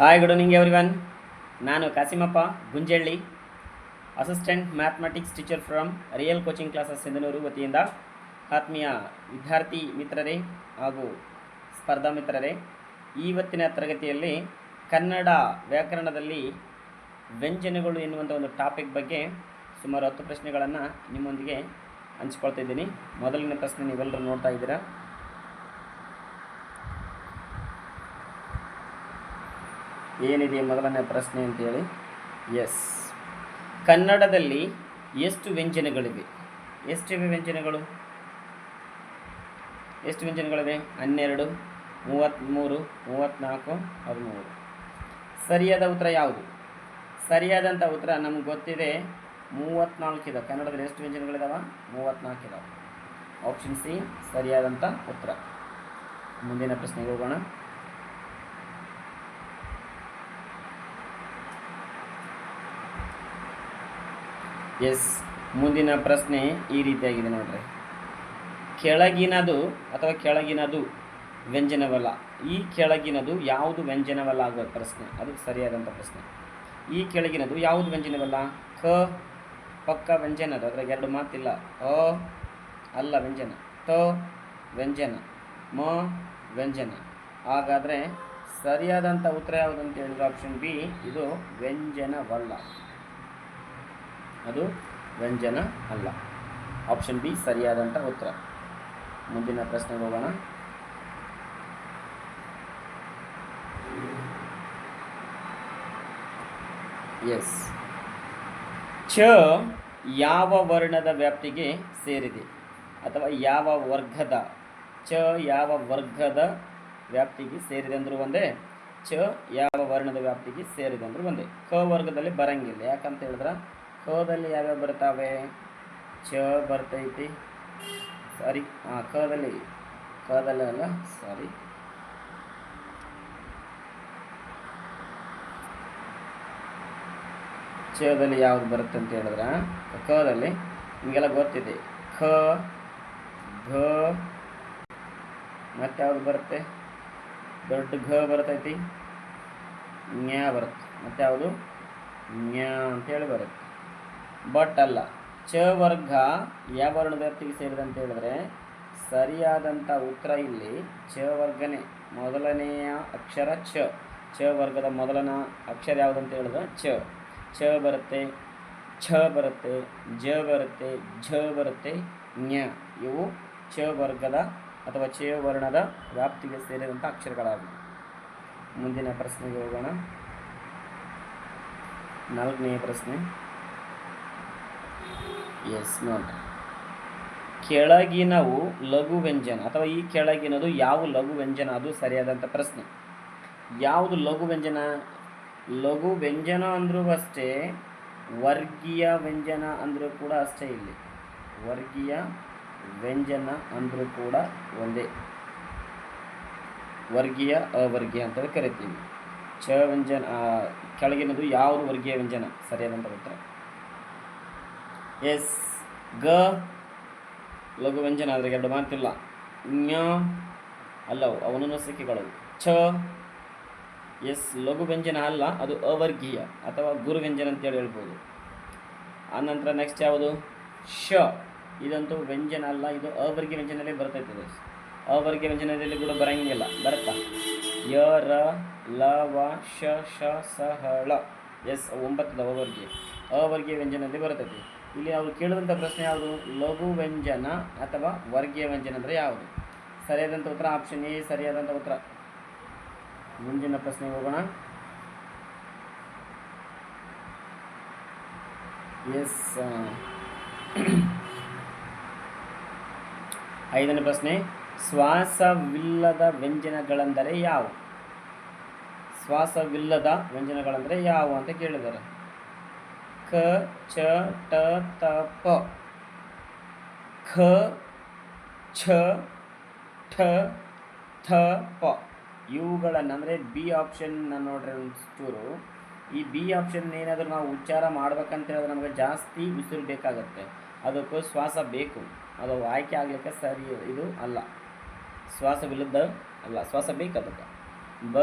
Hi good evening everyone ನಾನು Kasimappa Gunjalli assistant mathematics teacher from real coaching classes Sindhanur ವತಿಯಿಂದ ಆತ್ಮೀಯ ವಿದ್ಯಾರ್ಥಿ ಮಿತ್ರರೇ ಹಾಗೂ ಸ್ಪರ್ಧಾ ಮಿತ್ರರೇ ಇವತ್ತಿನ ತರಗತಿಯಲ್ಲಿ ಕನ್ನಡ ವ್ಯಾಕರಣದಲ್ಲಿ ವ್ಯಂಜನಗಳು ಎನ್ನುವಂಥ ಒಂದು ಟಾಪಿಕ್ ಬಗ್ಗೆ ಸುಮಾರು ಹತ್ತು ಪ್ರಶ್ನೆಗಳನ್ನು ನಿಮ್ಮೊಂದಿಗೆ ಹಂಚ್ಕೊಳ್ತಾ ಇದ್ದೀನಿ. ಮೊದಲನೇ ಪ್ರಶ್ನೆ ನೀವೆಲ್ಲರೂ ನೋಡ್ತಾ ಇದ್ದೀರಾ? ಏನಿದೆ ಮೊದಲನೇ ಪ್ರಶ್ನೆ ಅಂತೇಳಿ? ಎಸ್ ಕನ್ನಡದಲ್ಲಿ ಎಷ್ಟು ವ್ಯಂಜನಗಳಿವೆ? ಎಷ್ಟಿವೆ ವ್ಯಂಜನಗಳು? ಎಷ್ಟು ವ್ಯಂಜನಗಳಿವೆ? ಹನ್ನೆರಡು, ಮೂವತ್ತ್ಮೂರು, ಮೂವತ್ತ್ನಾಲ್ಕು, ಹದಿಮೂರು. ಸರಿಯಾದ ಉತ್ತರ ಯಾವುದು? ಸರಿಯಾದಂಥ ಉತ್ತರ ನಮ್ಗೆ ಗೊತ್ತಿದೆ, ಮೂವತ್ತ್ನಾಲ್ಕು ಇದಾವೆ ಕನ್ನಡದಲ್ಲಿ ಎಷ್ಟು ವ್ಯಂಜನಗಳಿದಾವ? ಮೂವತ್ತ್ನಾಲ್ಕು ಇದಾವೆ. ಆಪ್ಷನ್ ಸಿ ಸರಿಯಾದಂಥ ಉತ್ತರ. ಮುಂದಿನ ಪ್ರಶ್ನೆಗೆ ಹೋಗೋಣ. ಎಸ್, ಮುಂದಿನ ಪ್ರಶ್ನೆ ಈ ರೀತಿಯಾಗಿದೆ ನೋಡ್ರಿ. ಕೆಳಗಿನದು ಅಥವಾ ಕೆಳಗಿನದು ವ್ಯಂಜನವಲ್ಲ? ಈ ಕೆಳಗಿನದು ಯಾವುದು ವ್ಯಂಜನವಲ್ಲ ಆಗುವ ಪ್ರಶ್ನೆ. ಅದು ಸರಿಯಾದಂಥ ಪ್ರಶ್ನೆ. ಈ ಕೆಳಗಿನದು ಯಾವುದು ವ್ಯಂಜನವಲ್ಲ? ಕ, ಪಕ್ಕ ವ್ಯಂಜನ ಅದು ಅದ್ರಾಗ ಎರಡು ಮಾತಿಲ್ಲ. ಅ, ಅಲ್ಲ ವ್ಯಂಜನ. ತ, ವ್ಯಂಜನ. ಮ, ವ್ಯಂಜನ. ಹಾಗಾದರೆ ಸರಿಯಾದಂಥ ಉತ್ತರ ಯಾವುದು ಅಂತ ಹೇಳಿದ್ರೆ? ಆಪ್ಷನ್ ಬಿ, ಇದು ವ್ಯಂಜನವಲ್ಲ. ಅದು ವ್ಯಂಜನ ಅಲ್ಲ. ಆಪ್ಷನ್ ಬಿ ಸರಿಯಾದಂಥ ಉತ್ತರ. ಮುಂದಿನ ಪ್ರಶ್ನೆಗೆ ಹೋಗೋಣ. ಎಸ್ ಚ ಯಾವ ವರ್ಣದ ವ್ಯಾಪ್ತಿಗೆ ಸೇರಿದೆ? ಅಥವಾ ಯಾವ ವರ್ಗದ? ಚ ಯಾವ ವರ್ಗದ ವ್ಯಾಪ್ತಿಗೆ ಸೇರಿದೆ ಅಂದರೂ ಒಂದೇ. ಚ ಯಾವ ವರ್ಣದ ವ್ಯಾಪ್ತಿಗೆ ಸೇರಿದೆ ಅಂದರೂ ಒಂದೇ. ಕ ವರ್ಗದಲ್ಲಿ ಬರಂಗಿಲ್ಲ. ಯಾಕಂತ ಹೇಳಿದ್ರೆ? ಕದಲ್ಲಿ ಯಾವ್ಯಾವ ಬರ್ತಾವೆ? ಚ ಬರ್ತೈತಿ. ಸಾರಿ. ಹಾಂ ಕದಲ್ಲಿ ಕದಲ್ಲಿ ಅಲ್ಲ? ಸಾರಿ. ಚದಲ್ಲಿ ಯಾವ್ದು ಬರುತ್ತೆ ಅಂತ ಹೇಳಿದ್ರೆ? ಕದಲ್ಲಿ ನಿಮಗೆಲ್ಲ ಗೊತ್ತಿದೆ. ಖ ಘ, ಮತ್ತೆ ಯಾವ್ದು ಬರುತ್ತೆ? ದೊಡ್ಡ ಘ ಬರ್ತೈತಿ. ನ್ಯಾ ಬರುತ್ತೆ. ಮತ್ತೆ ಯಾವುದು? ನ್ಯಾ ಅಂತೇಳಿ ಬರುತ್ತೆ. ಬಟ್ ಅಲ್ಲ. ಚ ವರ್ಗ ಯಾವ ವರ್ಣದ ವ್ಯಾಪ್ತಿಗೆ ಸೇರಿದೆ ಅಂತ ಹೇಳಿದ್ರೆ ಸರಿಯಾದಂಥ ಉತ್ತರ ಇಲ್ಲಿ ಚ ವರ್ಗನೇ. ಮೊದಲನೆಯ ಅಕ್ಷರ ಚ. ಚ ವರ್ಗದ ಮೊದಲನ ಅಕ್ಷರ ಯಾವುದಂತ ಹೇಳಿದ್ರೆ ಚ. ಚ ಬರುತ್ತೆ, ಛ ಬರುತ್ತೆ, ಜ ಬರುತ್ತೆ, ಝ ಬರುತ್ತೆ, ಞ. ಇವು ಚ ವರ್ಗದ ಅಥವಾ ಚ ವರ್ಣದ ವ್ಯಾಪ್ತಿಗೆ ಸೇರಿದಂಥ ಅಕ್ಷರಗಳಾಗಿವೆ. ಮುಂದಿನ ಪ್ರಶ್ನೆಗೆ ಹೋಗೋಣ. ನಾಲ್ಕನೆಯ ಪ್ರಶ್ನೆ. ಎಸ್ ನೋಡ್ರಿ ಕೆಳಗಿನವು ಲಘು ವ್ಯಂಜನ. ಅಥವಾ ಈ ಕೆಳಗಿನದು ಯಾವ ಲಘು ವ್ಯಂಜನ? ಅದು ಸರಿಯಾದಂಥ ಪ್ರಶ್ನೆ. ಯಾವುದು ಲಘು ವ್ಯಂಜನ? ಲಘು ವ್ಯಂಜನ ಅಂದರೂ ಅಷ್ಟೇ, ವರ್ಗೀಯ ವ್ಯಂಜನ ಅಂದರೂ ಕೂಡ ಅಷ್ಟೇ ಇಲ್ಲಿ. ವರ್ಗೀಯ ವ್ಯಂಜನ ಅಂದರೂ ಕೂಡ ಒಂದೇ. ವರ್ಗೀಯ, ಅವರ್ಗೀಯ ಅಂತೇಳಿ ಕರಿತೀವಿ. ಚ ವ್ಯಂಜನ ಕೆಳಗಿನದು ಯಾವುದು ವರ್ಗೀಯ ವ್ಯಂಜನ? ಸರಿಯಾದಂಥ ಉತ್ತರ. ಎಸ್, ಗ ಲಘು ವ್ಯಂಜನ ಆದರೆ ಎರಡು ಮಾತಿಲ್ಲ ಞ ಅಲ್ಲವು ಅವನನ್ನು ಸಿಕ್ಕಿಗಳು ಛ, ಎಸ್ ಲಘು ವ್ಯಂಜನ ಅಲ್ಲ, ಅದು ಅವರ್ಗೀಯ ಅಥವಾ ಗುರು ವ್ಯಂಜನ ಅಂತೇಳಿ ಹೇಳ್ಬೋದು. ಆನಂತರ ನೆಕ್ಸ್ಟ್ ಯಾವುದು? ಶ ಇದಂತೂ ವ್ಯಂಜನ ಅಲ್ಲ, ಇದು ಅವರ್ಗೀಯ ವ್ಯಂಜನದಲ್ಲಿ ಬರ್ತೈತೆ ಅವರ್ಗೀಯ ವ್ಯಂಜನದಲ್ಲಿ ಕೂಡ ಬರಂಗಿಲ್ಲ, ಬರುತ್ತಾ? ಯ, ರ, ಲ, ವ, ಶ ಶ, ಸ, ಹ, ಳ. ಎಸ್, ಒಂಬತ್ತದ ಅವರ್ಗೀಯ ಅವರ್ಗೀಯ ವ್ಯಂಜನದಲ್ಲಿ ಬರ್ತೈತಿ. ಇಲ್ಲಿ ಅವರು ಕೇಳಿದಂಥ ಪ್ರಶ್ನೆ ಯಾವುದು? ಲಘು ವ್ಯಂಜನ ಅಥವಾ ವರ್ಗೀಯ ವ್ಯಂಜನ ಅಂದರೆ ಯಾವುದು? ಸರಿಯಾದಂಥ ಉತ್ತರ ಆಪ್ಷನ್ ಎ ಸರಿಯಾದಂಥ ಉತ್ತರ. ಮುಂದಿನ ಪ್ರಶ್ನೆಗೆ ಹೋಗೋಣ. ಎಸ್ ಐದನೇ ಪ್ರಶ್ನೆ. ಶ್ವಾಸವಿಲ್ಲದ ವ್ಯಂಜನಗಳೆಂದರೆ ಯಾವು? ಶ್ವಾಸವಿಲ್ಲದ ವ್ಯಂಜನಗಳೆಂದರೆ ಯಾವು ಅಂತ ಕೇಳಿದ್ದಾರೆ. ಕ ಚ ಟ ತ ಪ ಖ ಛ ಠ ಥ ಪ ಇವುಗಳನ್ನು ಅಂದರೆ ಬಿ ಆಪ್ಷನ್ ನೋಡ್ರಿ ಒಂಚೂರು. ಈ ಬಿ ಆಪ್ಷನ್ ಏನಾದರೂ ನಾವು ಉಚ್ಚಾರ ಮಾಡ್ಬೇಕಂತ ಹೇಳಿದ್ರೆ ನಮಗೆ ಜಾಸ್ತಿ ಉಸಿರು ಬೇಕಾಗುತ್ತೆ. ಅದಕ್ಕೂ ಶ್ವಾಸ ಬೇಕು. ಅದು ಆಯ್ಕೆ ಆಗಲಿಕ್ಕೆ ಸರಿ ಇದು ಅಲ್ಲ. ಶ್ವಾಸವಿಲ್ಲದ ಅಲ್ಲ, ಶ್ವಾಸ ಬೇಕು ಅದಕ್ಕೆ ಬ,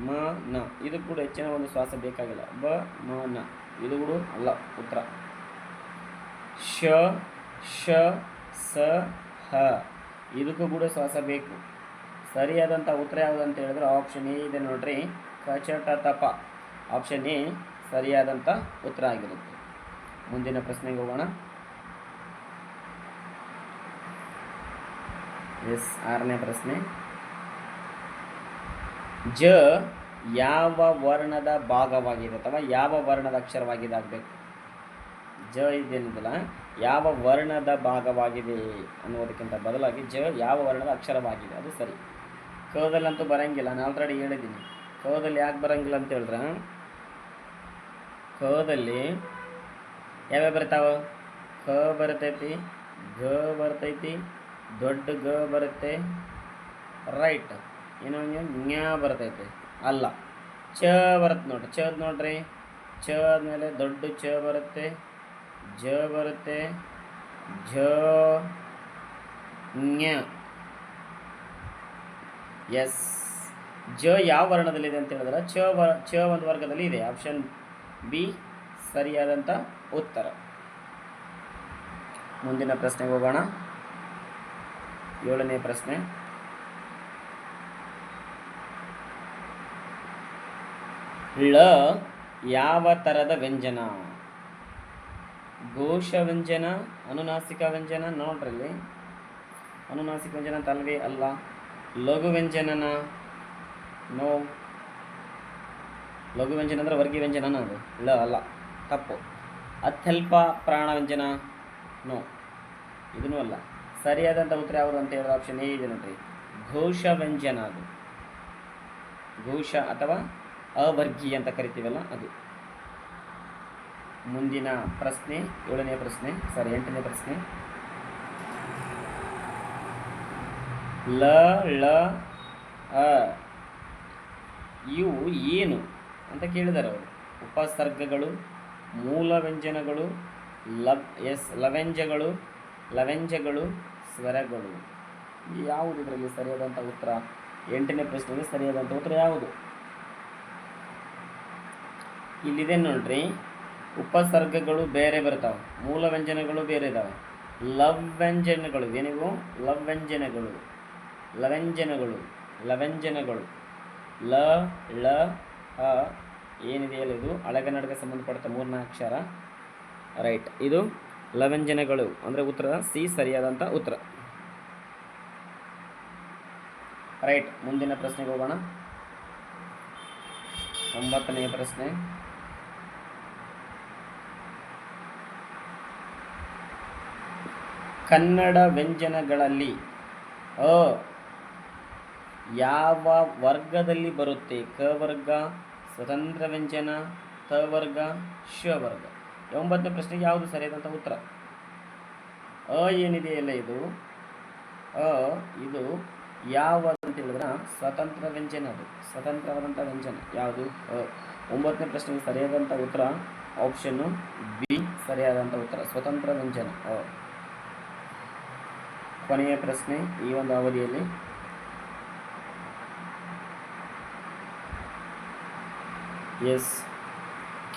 ಮ, ನ. ಇದು ಕೂಡ ಹೆಚ್ಚಿನ ಒಂದು ಶ್ವಾಸ ಬೇಕಾಗಿಲ್ಲ. ಬ, ಮ, ನ. ಇದು ಕೂಡ ಅಲ್ಲ ಉತ್ತರ. ಶ ಶ ಸ ಹ. ಇದಕ್ಕೂ ಕೂಡ ಶ್ವಾಸ ಬೇಕು. ಸರಿಯಾದಂಥ ಉತ್ತರ ಯಾವುದು ಅಂತ ಹೇಳಿದ್ರೆ ಆಪ್ಷನ್ ಎ ಇದೆ ನೋಡ್ರಿ. ಕಚಟ ತಪ ಆಪ್ಷನ್ ಎ ಸರಿಯಾದಂಥ ಉತ್ತರ ಆಗಿರುತ್ತೆ. ಮುಂದಿನ ಪ್ರಶ್ನೆಗೆ ಹೋಗೋಣ. ಎಸ್ ಆರನೇ ಪ್ರಶ್ನೆ. ಜ ಯಾವ ವರ್ಣದ ಭಾಗವಾಗಿದೆ ಅಥವಾ ಯಾವ ವರ್ಣದ ಅಕ್ಷರವಾಗಿದೆ ಆಗಬೇಕು ಜ ಇದೇನಿದೆಯಲ್ಲ ಯಾವ ವರ್ಣದ ಭಾಗವಾಗಿದೆ ಅನ್ನೋದಕ್ಕಿಂತ ಬದಲಾಗಿ ಜ ಯಾವ ವರ್ಣದ ಅಕ್ಷರವಾಗಿದೆ? ಅದು ಸರಿ. ಕದಲ್ಲಂತೂ ಬರೋಂಗಿಲ್ಲ, ನಾನು ಆಲ್ರೆಡಿ ಹೇಳಿದ್ದೀನಿ. ಕದಲ್ಲಿ ಯಾಕೆ ಬರೋಂಗಿಲ್ಲ ಅಂತ ಹೇಳಿದ್ರೆ? ಕದಲ್ಲಿ ಯಾವ್ಯಾವ ಬರ್ತಾವ ಕ ಬರ್ತೈತಿ ಗ ಬರ್ತೈತಿ, ದೊಡ್ಡ ಗ ಬರುತ್ತೆ, ರೈಟ್. ಏನೋ ಜ್ಞಾ ಬರ್ತೈತೆ. ಅಲ್ಲ. ಚ ಬರುತ್ತೆ ನೋಡ್ರಿ, ಚ ನೋಡ್ರಿ. ಚ ಆದಮೇಲೆ ದೊಡ್ಡ ಚ ಬರುತ್ತೆ, ಜ ಬರುತ್ತೆ, ಝ ಎಸ್. ಜ ಯಾವ ವರ್ಣದಲ್ಲಿದೆ ಅಂತ ಹೇಳಿದ್ರೆ, ಚ ವರ್ ಚ ಒಂದು ವರ್ಗದಲ್ಲಿ ಇದೆ, ಆಪ್ಷನ್ ಬಿ ಸರಿಯಾದಂಥ ಉತ್ತರ. ಮುಂದಿನ ಪ್ರಶ್ನೆಗೆ ಹೋಗೋಣ. ಏಳನೇ ಪ್ರಶ್ನೆ. ಳ ಯಾವ ಥರದ ವ್ಯಂಜನ? ಘೋಷ ವ್ಯಂಜನ, ಅನುನಾಸಿಕ ವ್ಯಂಜನ ನೋಡ್ರಲ್ಲಿ ಅನುನಾಸಿಕ ವ್ಯಂಜನ ತಲ್ವೇ ಅಲ್ಲ. ಲಘು ವ್ಯಂಜನನ? ನೋ. ಲಘು ವ್ಯಂಜನ ಅಂದರೆ ವರ್ಗೀಯ ವ್ಯಂಜನನ ಅದು. ಳ ಅಲ್ಲ. ತಪ್ಪು. ಅತ್ಯಲ್ಪ ಪ್ರಾಣ ವ್ಯಂಜನ? ನೋ. ಇದೂ ಅಲ್ಲ. ಸರಿಯಾದಂಥ ಉತ್ತರ ಯಾವುದು ಅಂತ ಹೇಳಿದ ಆಪ್ಷನ್ ಎ ಇದೆ ನೋಡ್ರಿ. ಘೋಷ ವ್ಯಂಜನ ಅದು. ಘೋಷ ಅಥವಾ ಅವರ್ಗಿ ಅಂತ ಕರಿತೀವಲ್ಲ ಅದು. ಮುಂದಿನ ಪ್ರಶ್ನೆ, ಏಳನೇ ಪ್ರಶ್ನೆ ಸಾರಿ ಎಂಟನೇ ಪ್ರಶ್ನೆ. ಲ, ಳ, ಅ, ಇವು ಏನು ಅಂತ ಕೇಳಿದ್ದಾರೆ ಅವರು. ಉಪಸರ್ಗಗಳು, ಮೂಲ ವ್ಯಂಜನಗಳು, ಲವ್, ಎಸ್, ಲವೆಂಜಗಳು ಲವೆಂಜಗಳು, ಸ್ವರಗಳು. ಯಾವುದು ಇದರಲ್ಲಿ ಸರಿಯಾದಂಥ ಉತ್ತರ? ಎಂಟನೇ ಪ್ರಶ್ನೆಗೆ ಸರಿಯಾದಂಥ ಉತ್ತರ ಯಾವುದು? ಇಲ್ಲಿದೆ ನೋಡ್ರಿ. ಉಪಸರ್ಗಗಳು ಬೇರೆ ಬರ್ತಾವೆ. ಮೂಲ ವ್ಯಂಜನಗಳು ಬೇರೆ ಇದಾವೆ. ಲವ್ ವ್ಯಂಜನಗಳು. ಏನಿವು ಲವ್ ವ್ಯಂಜನಗಳು. ಲವ್ಯಂಜನಗಳು. ಲವ್ಯಂಜನಗಳು. ಲ, ಳ ಏನಿದೆ ಏನಿದೆಯಲ್ಲ ಇದು? ಅಳಗನ್ನಡಕ್ಕೆ ಸಂಬಂಧಪಟ್ಟ ಮೂರನೇ ಅಕ್ಷರ. ರೈಟ್. ಇದು ಲವ್ಯಂಜನಗಳು. ಅಂದರೆ ಉತ್ತರ ಸಿ ಸರಿಯಾದಂಥ ಉತ್ತರ. ರೈಟ್. ಮುಂದಿನ ಪ್ರಶ್ನೆಗೆ ಹೋಗೋಣ. ಒಂಬತ್ತನೆಯ ಪ್ರಶ್ನೆ. ಕನ್ನಡ ವ್ಯಂಜನಗಳಲ್ಲಿ ಅ ಯಾವ ವರ್ಗದಲ್ಲಿ ಬರುತ್ತೆ? ಕ ವರ್ಗ, ಸ್ವತಂತ್ರ ವ್ಯಂಜನ, ತ ವರ್ಗ ಶ ವರ್ಗ. ಒಂಬತ್ತನೇ ಪ್ರಶ್ನೆಗೆ ಯಾವುದು ಸರಿಯಾದಂಥ ಉತ್ತರ? ಅ ಏನಿದೆಯಲ್ಲ ಇದು? ಅ ಇದು ಯಾವ ಅಂತ ಹೇಳಿದ್ರೆ ಸ್ವತಂತ್ರ ವ್ಯಂಜನ ಅದು. ಸ್ವತಂತ್ರವಾದಂಥ ವ್ಯಂಜನ. ಯಾವುದು? ಅ. ಒಂಬತ್ತನೇ ಪ್ರಶ್ನೆಗೆ ಸರಿಯಾದಂಥ ಉತ್ತರ. ಆಪ್ಷನ್ನು ಬಿ ಸರಿಯಾದಂಥ ಉತ್ತರ. ಸ್ವತಂತ್ರ ವ್ಯಂಜನ. ಅ. ಕೊನೆಯ ಪ್ರಶ್ನೆ ಈ ಒಂದು ಅವಧಿಯಲ್ಲಿ. ಎಸ್.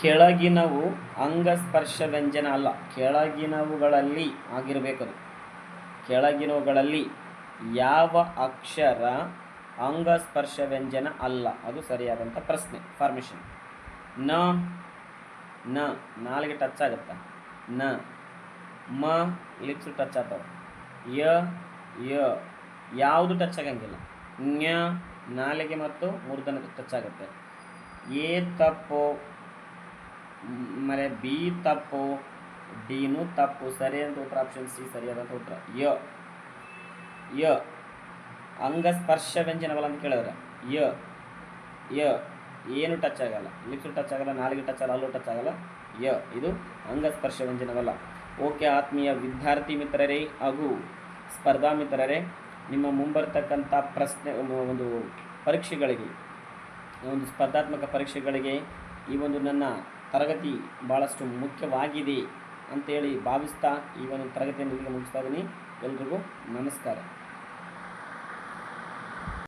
ಕೆಳಗಿನವು ಅಂಗಸ್ಪರ್ಶ ವ್ಯಂಜನ ಅಲ್ಲ. ಕೆಳಗಿನವುಗಳಲ್ಲಿ ಆಗಿರಬೇಕದು. ಕೆಳಗಿನವುಗಳಲ್ಲಿ ಯಾವ ಅಕ್ಷರ ಅಂಗಸ್ಪರ್ಶ ವ್ಯಂಜನ ಅಲ್ಲ? ಅದು ಸರಿಯಾದಂಥ ಪ್ರಶ್ನೆ. ಫಾರ್ಮೇಷನ್ನ ನ, ನಾಲಿಗೆ ಟಚ್ ಆಗುತ್ತಾ? ನ, ಮ, ಲಿಪ್ಸ್ ಟಚ್ ಆಗ್ತಾವೆ ಯ ಯ. ಯಾವುದು ಟಚ್ ಆಗಂಗಿಲ್ಲ. ಞ ನಾಲಿಗೆ ಮತ್ತು ಮೂರ್ಧನಕ್ಕೆ ಟಚ್ ಆಗುತ್ತೆ. ಎ ತಪ್ಪು ಆಮೇಲೆ ಬಿ ತಪ್ಪು, ಡಿನೂ ತಪ್ಪು. ಸರಿಯಾದ ಉತ್ತರ ಆಪ್ಷನ್ ಸಿ ಸರಿಯಾದಂಥ ಉತ್ತರ. ಯ ಯ. ಅಂಗಸ್ಪರ್ಶ ವ್ಯಂಜನವಲ್ಲ ಅಂತ ಕೇಳಿದ್ರೆ, ಯ ಯ. ಏನು ಟಚ್ ಆಗಲ್ಲ. ಲಿಪ್ಸ್ ಟಚ್ ಆಗಲ್ಲ, ನಾಲಿಗೆ ಟಚ್ ಆಗಲ್ಲ, ಅಲ್ಲೂ ಟಚ್ ಆಗಲ್ಲ. ಯ, ಇದು ಅಂಗಸ್ಪರ್ಶ ವ್ಯಂಜನವಲ್ಲ ಓಕೆ ಆತ್ಮೀಯ ವಿದ್ಯಾರ್ಥಿ ಮಿತ್ರರೇ ಹಾಗೂ ಸ್ಪರ್ಧಾ ಮಿತ್ರರೇ, ನಿಮ್ಮ ಮುಂಬರ್ತಕ್ಕಂಥ ಪ್ರಶ್ನೆ, ಒಂದು ಪರೀಕ್ಷೆಗಳಿಗೆ, ಒಂದು ಸ್ಪರ್ಧಾತ್ಮಕ ಪರೀಕ್ಷೆಗಳಿಗೆ ಈ ಒಂದು ನನ್ನ ತರಗತಿ ಭಾಳಷ್ಟು ಮುಖ್ಯವಾಗಿದೆ ಅಂತೇಳಿ ಭಾವಿಸ್ತಾ ಈ ಒಂದು ತರಗತಿಯನ್ನು ಮುಗಿಸ್ತಾ ಇದ್ದೀನಿ. ಎಲ್ರಿಗೂ ನಮಸ್ಕಾರ.